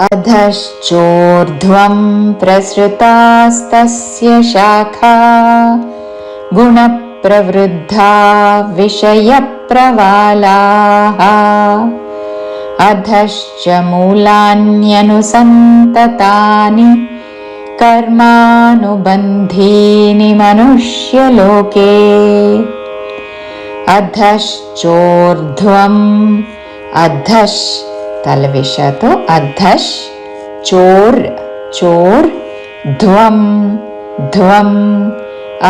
अधश्चोर्ध्वं प्रसृतास्तस्य शाखा गुणप्रवृद्धा विषयप्रवालाः। अधश्च मूलान्यनुसन्ततानि कर्मानुबन्धीनि मनुष्यलोके। अधश्चोर्ध्वम् अधश् तलविषतो अधश् चोर् चोर् ध्वं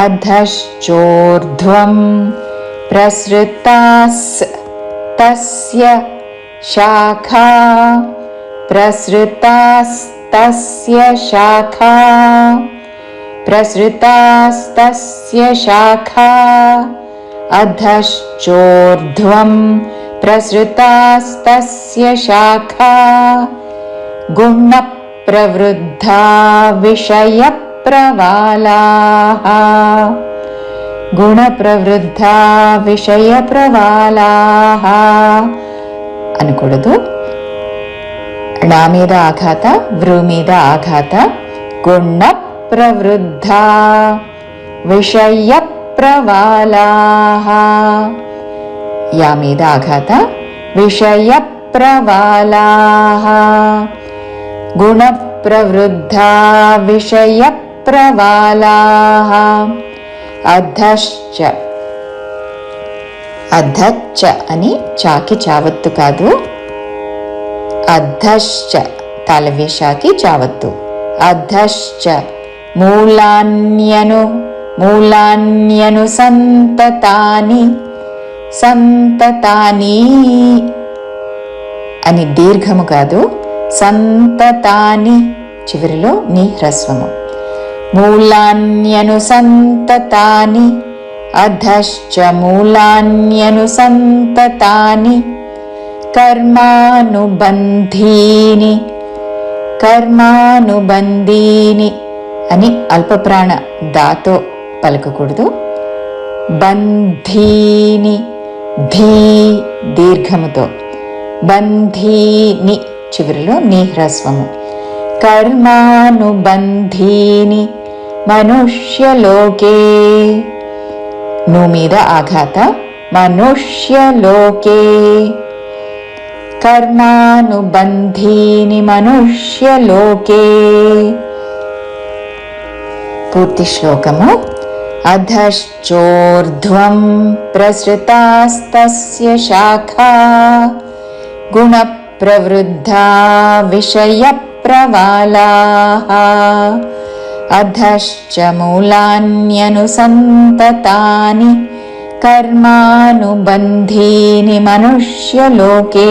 अधश्चोर्ध्वं प्रसृतास् तस्य शाखा प्रसृतास्तस्य शाखा प्रसृतास्तस्य शाखा अधश्चोर्ध्वं प्रसृतास्तस्य शाखा गुणप्रवृद्धा विषयप्रवालाः గుణప్రవృద్ధా విషయ ప్రవాలాహ అనకూడదు డా మీద ఆఘాత వృ మీద ఆఘాత గుణ ప్రవృద్ధ విషయ ప్రవాలాహ యా మీద ఆఘాత విషయ ప్రవాలాహ. గుణ ప్రవృద్ధా విషయ ప్రవాలాహ. అధశ్చ. అధచ్చ అని చాకి చావత్తు కాదు. అధశ్చ తలవేషాకి చావత్తు. అధశ్చ మూలాన్యను మూలాన్యను సంతతాని. సంతతాని అని దీర్ఘము కాదు సంతతాని చివరిలో నీ హ్రస్వము. మూలాన్యనుసంతతాని అధశ్చ మూలాన్యనుసంతతాని కర్మానుబంధీని కర్మానుబంధీని అని అల్పప్రాణ దాతో పలకకూడదు. బంధీని ధీ దీర్ఘముతో. బంధీని చివరిలో నీ హ్రస్వము కర్మానుబంధీని మనుష్యలోకే. ను మీద ఆఘాత మనుష్యలోకే. కర్మానుబంధీని మనుష్యలోకే. పూర్తి శ్లోకము अधश्चोर्ध्वं प्रसृतास्तस्य शाखा गुणप्रवृद्धा विषयप्रवालाः। अधश्च मूलान्यनुसन्ततानि कर्मानुबन्धीनि मनुष्यलोके।